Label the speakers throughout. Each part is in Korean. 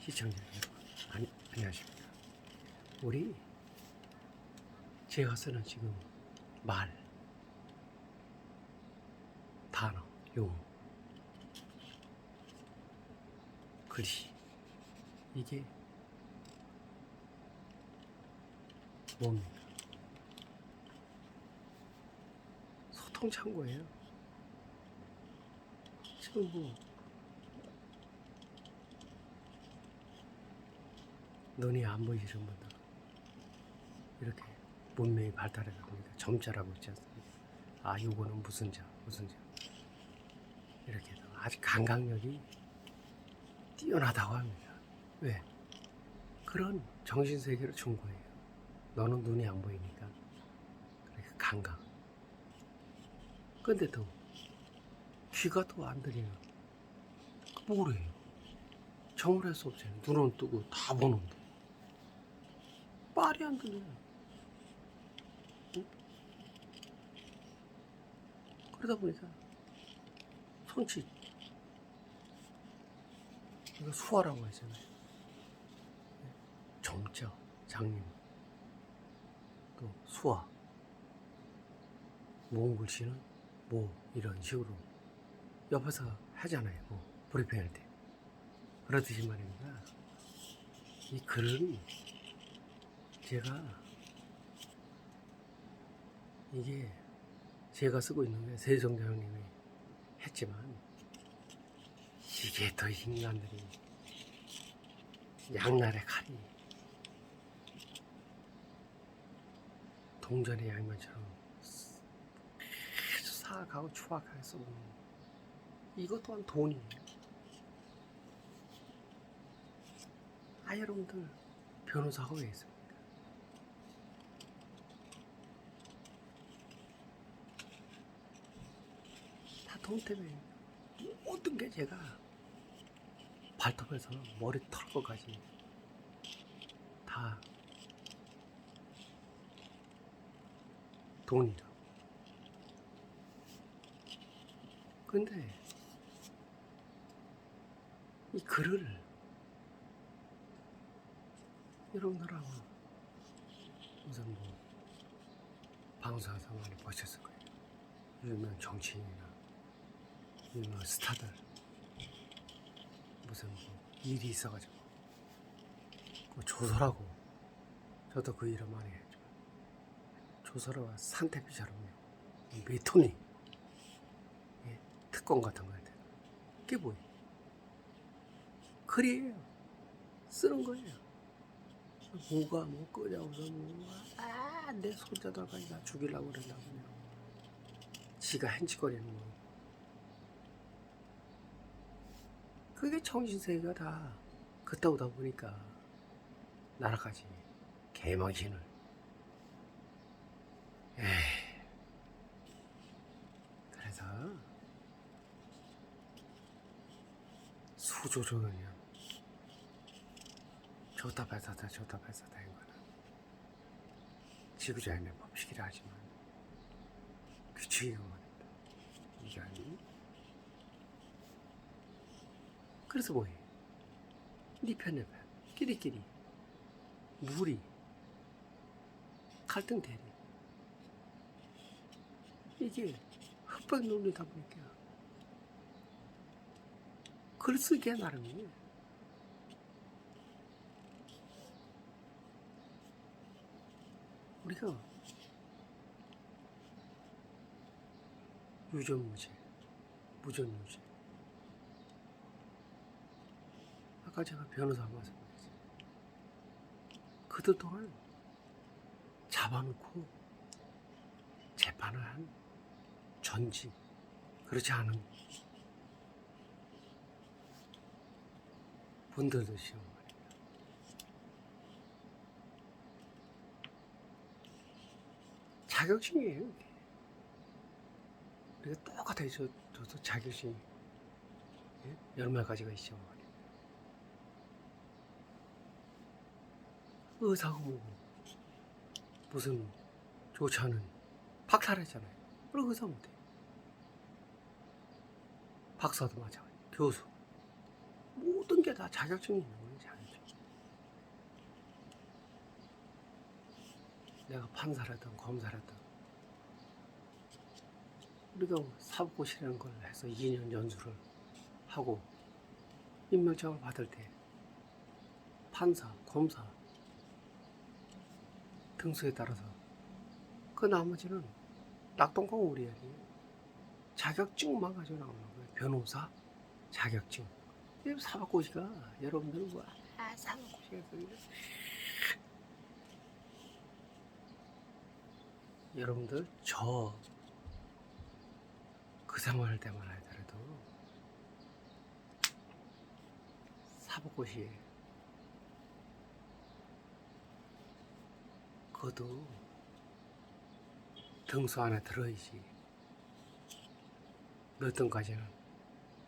Speaker 1: 시청자 여러분, 안녕하십니까. 우리 제가 쓰는 지금 말, 단어, 용어, 글씨, 이게 뭡니까? 소통 창고예요. 지금 뭐 눈이 안 보이시는 분들 이렇게 문명이 발달해다 보니까 점자라고 있지 않습니까? 아 요거는 무슨 자 무슨 자 이렇게 해서 아주 감각력이 뛰어나다고 합니다. 왜? 그런 정신세계를 준 거예요. 너는 눈이 안 보이니까 그러니까 감각. 근데 또 귀가 또 안 들리는 그 뭐래요? 정을 할 수 없잖아요. 눈은 뜨고 다 보는데 말이 안 들려요. 응? 그러다 보니까 손짓 이거 수화라고 하잖아요. 정자, 장님, 또 수화, 몽글씨는 뭐 이런 식으로 옆에서 하잖아요. 뭐 브리핑할 때 그렇듯이 말입니다. 이 글은 제가 이게 제가 쓰고 있는 게 세종대왕님이 했지만 이게 더 인간들이 양날의 칼이 동전의 양면처럼 아주 사악하고 추악하게 쏘는 이것 또한 돈이에요. 아 여러분들 변호사가 왜 있습니 때문에 모든 게 제가 발톱에서 머리 털고까지 다 돈이다. 근데 이 글을 여러분들하고 무슨 뭐 방송에서 많이 보셨을 거예요. 유명 정치인이나 유명 스타들 무슨 뭐 일이 있어가지고 그 조서라고 저도 그 일을 많이 했죠. 조서라가 산태비처럼요. 메토니 예, 특권 같은 거 같아요. 그게 뭐예요? 글이에요. 쓰는 거예요. 뭐가 뭐 끄냐고서 뭐아내 손자들까지 다 죽이려고 그러려고 그냥 지가 hen치거리는 거 그게 정신세계가 다 그따 오다 보니까 나라까지 개망신을 에이 그래서 수조조는 좋다 뺏었다 좋다 뺏었다 한 거는 지구자연의 법칙이라 하지만 규칙이고 말입니다. 이게 아니 그래서 뭐해? 네 편, 내 편, 끼리끼리 무리 갈등 대리 이게 흑백 논리다 보니까 글 쓰기에 나름이에요. 우리가 유전무죄, 무전유죄. 아까 제가 변호사 말씀드렸어요. 그들 동안 잡아놓고 재판을 한 전직, 그렇지 않은 분들도 시험 말입니다. 자격증이에요. 우리가. 저, 저도 자격증 예? 열몇 가지가 있죠. 의사고 무슨 좋지 않은 박살했잖아요. 그럼 의사 못해. 박사도 마찬가지, 교수. 모든 게 다 자격증이 있는 거예요, 자격증. 내가 판사라든 검사라든 우리가 사법고시라는 걸 해서 2년 연수를 하고 임명장을 받을 때 판사, 검사, 등수에 따라서 그 나머지는 낙동강 우리 아니 자격증만 가지고 나오는 거예요. 변호사 자격증. 이 사법고시가 여러분들은 뭐 아, 사법고시가 그게 여러분들 저 그 생활 때만 하더라도 사법고시 그것도 등수 안에 들어야지 몇 등까지는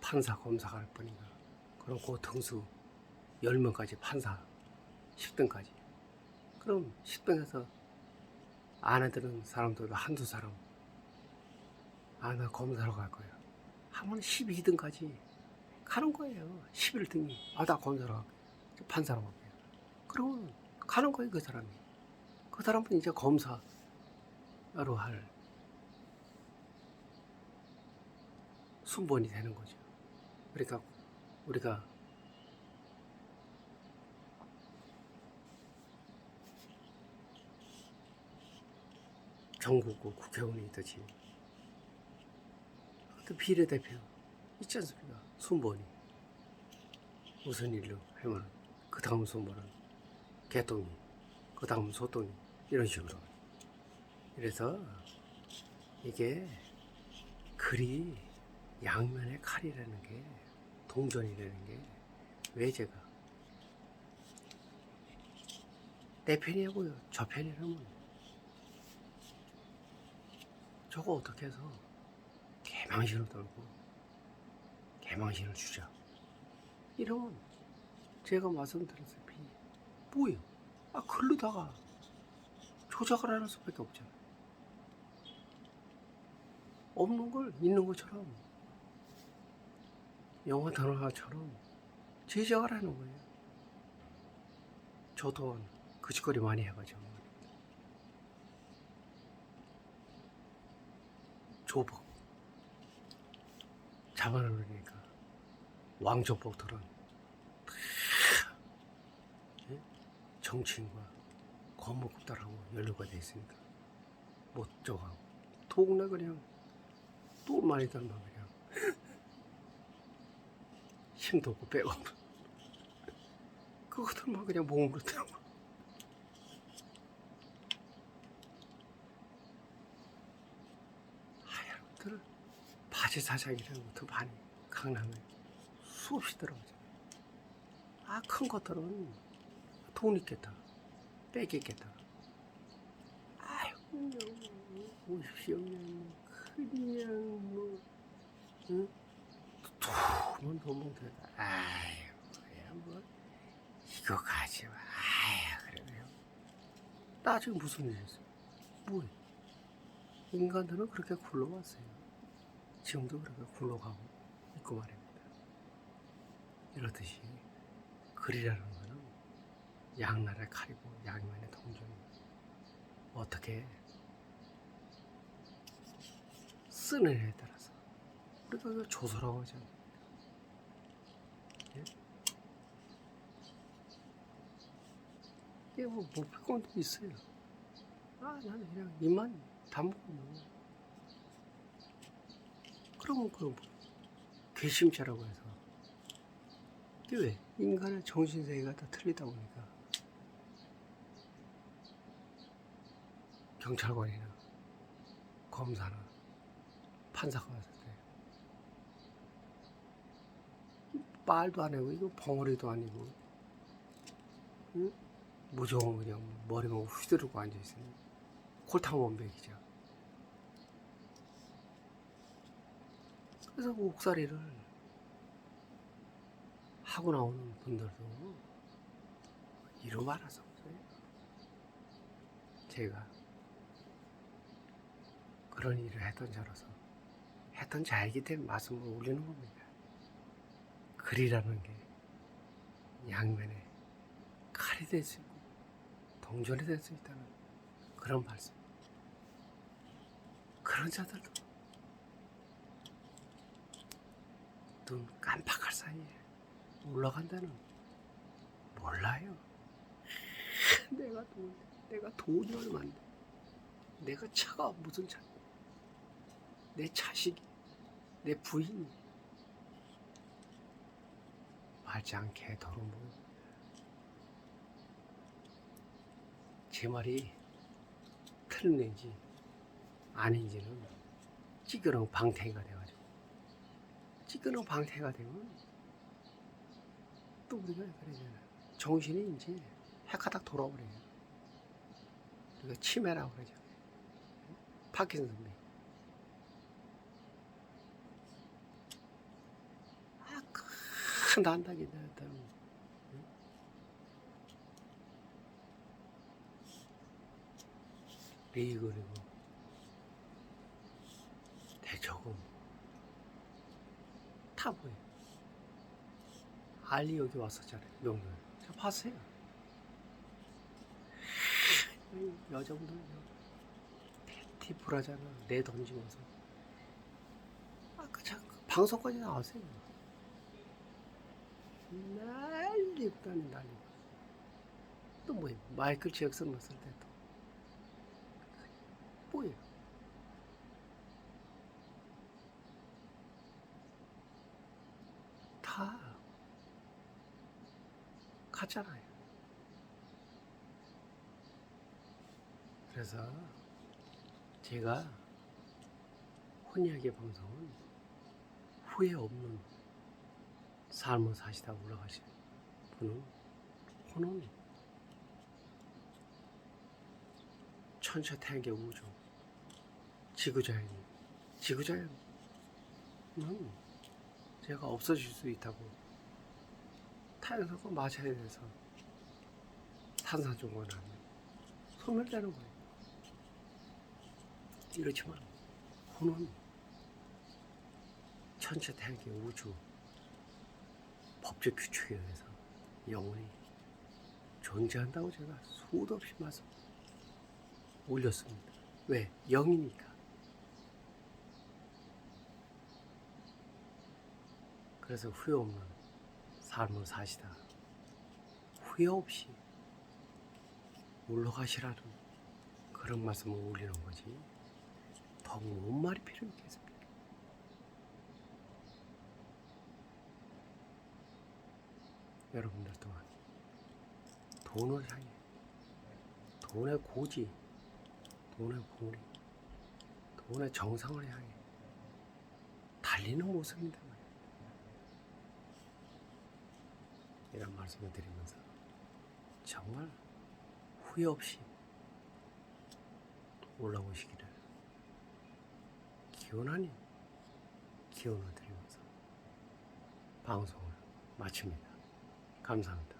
Speaker 1: 판사 검사가 할 뿐인가. 그럼 그 등수 10명까지 판사 10등까지. 그럼 10등에서 안에 드는 사람들도 한두 사람 아나 검사로 갈 거야 하면 12등까지 가는 거예요. 11등이. 아 나 검사로 갈게 판사로 갈게 그러면 가는 거예요 그 사람이 그 사람은 이제 검사로 할 순번이 되는 거죠. 그러니까 우리가 전국구 국회의원이 있듯이 또 비례대표 있지 않습니까? 순번이. 무슨 일로 하면 그 다음 순번은 개똥이 그 다음 소똥이 이런 식으로. 그래서 이게 글이 양면의 칼이라는 게 동전이라는 게 왜 제가 내 편이하고요? 저 편이라면. 저거 어떻게 해서 개망신을 떨고 개망신을 주자. 이러면 제가 말씀드렸다시피 뭐예요? 아 글로다가 조작을 하는 수밖에 없잖아요 없는 걸 있는 것처럼 영화 단어처럼 제작을 하는 거예요. 저도 그 짓거리 많이 해가지고. 조복 잡아놓으니까 왕조복들은 다 예? 정치인과 거목국달하고 연루가 돼못 저가고. 동네 그냥 똘마니 닮아 그냥. 힘도 없고 없고 그것들만 그냥 몸으로 들어가. 하얀들 바지 사장이라는 것도 많이 강남에 수없이 들어가죠. 아, 큰 것들은 돈 있겠다. 빼겠겠다. 아유, 그냥 오십시오. 그냥 그냥 뭐, 응? 두면 돈봉 되 아유, 그냥 뭐, 이거 가지 마. 아유, 그래요. 나중에 무슨 일이 있어? 뭐야? 인간들은 그렇게 굴러왔어요. 지금도 그렇게 굴러가고 있고 말입니다. 이렇듯이 글이라는 양날의 칼이고 양면의 동전입니다. 어떻게 쓰느냐에 따라서 우리가 조소라고 않습니까? 예? 이게 뭐 목표권도 있어요. 아, 나는 그냥 입만 다먹으면 그러면 그 괘씸죄라고 해서 이게 왜 인간의 정신세계가 다 틀리다 보니까 경찰관이나 검사나 판사가 왔을 때 말도 안 하고 이거 벙어리도 아니고 응? 무조건 그냥 머리만 휘두르고 앉아 있으니 골탕 원백이죠 그래서 그 옥살이를 하고 나오는 분들도 말아서 없어요. 제가 그런 일을 했던 자로서 했던 자이기 때문에 말씀을 올리는 겁니다. 글이라는 게 양면에 칼이 될 수 있고 동전이 될 수 있다는 그런 말씀. 그런 자들도 눈 깜빡할 사이에 올라간다는 몰라요. 내가 돈, 내가 돈이 얼마인데, 내가 차가 무슨 차, 내 자식이, 내 부인이 말짱 개더러운 제 말이 틀린지 아닌지는 찌그렁 방태가 돼가지고. 찌그렁 방태가 되면 또 우리가 그러잖아요 정신이 이제 해가닥 돌아버려요. 우리가 치매라고 그러죠. 파킨슨 병 아큰 난다기 나타나면 레이건이고 대저금 다 보여. 알리 여기 왔었잖아요. 명절. 저 봤어요. 이 여자분들 패티 불하잖아. 내 던지면서. 아까 참 방송까지 나왔어요. 난리다니 난리. 또 뭐예요? 마이클 잭슨 봤을 때도 뭐예요? 다 가잖아요. 그래서 제가 혼이야기 방송은 후회 없는 삶을 사시다 올라가신 분은 혼은 천처태양계 우주. 지구자연 지구자연은 제가 없어질 수 있다고 타연석과 마찰에 대해서 하면 소멸되는 거예요. 이렇지만 혼은 천체태양계 우주 법적 규칙에 의해서 영원히 존재한다고 제가 수도 없이 말씀 올렸습니다. 왜? 영이니까. 그래서 후회 없는 삶을 사시다. 후회 없이 올라가시라는 그런 말씀을 올리는 거지. 더 뭔 말이 필요 있겠습니까? 여러분들 또한 돈을 향해 돈의 고지, 돈의 공리, 돈의 정상을 향해 달리는 모습입니다. 이런 말씀을 드리면서 정말 후회 없이 올라오시기를 기원 아닌 기원을 드리면서 방송을 마칩니다. 감사합니다.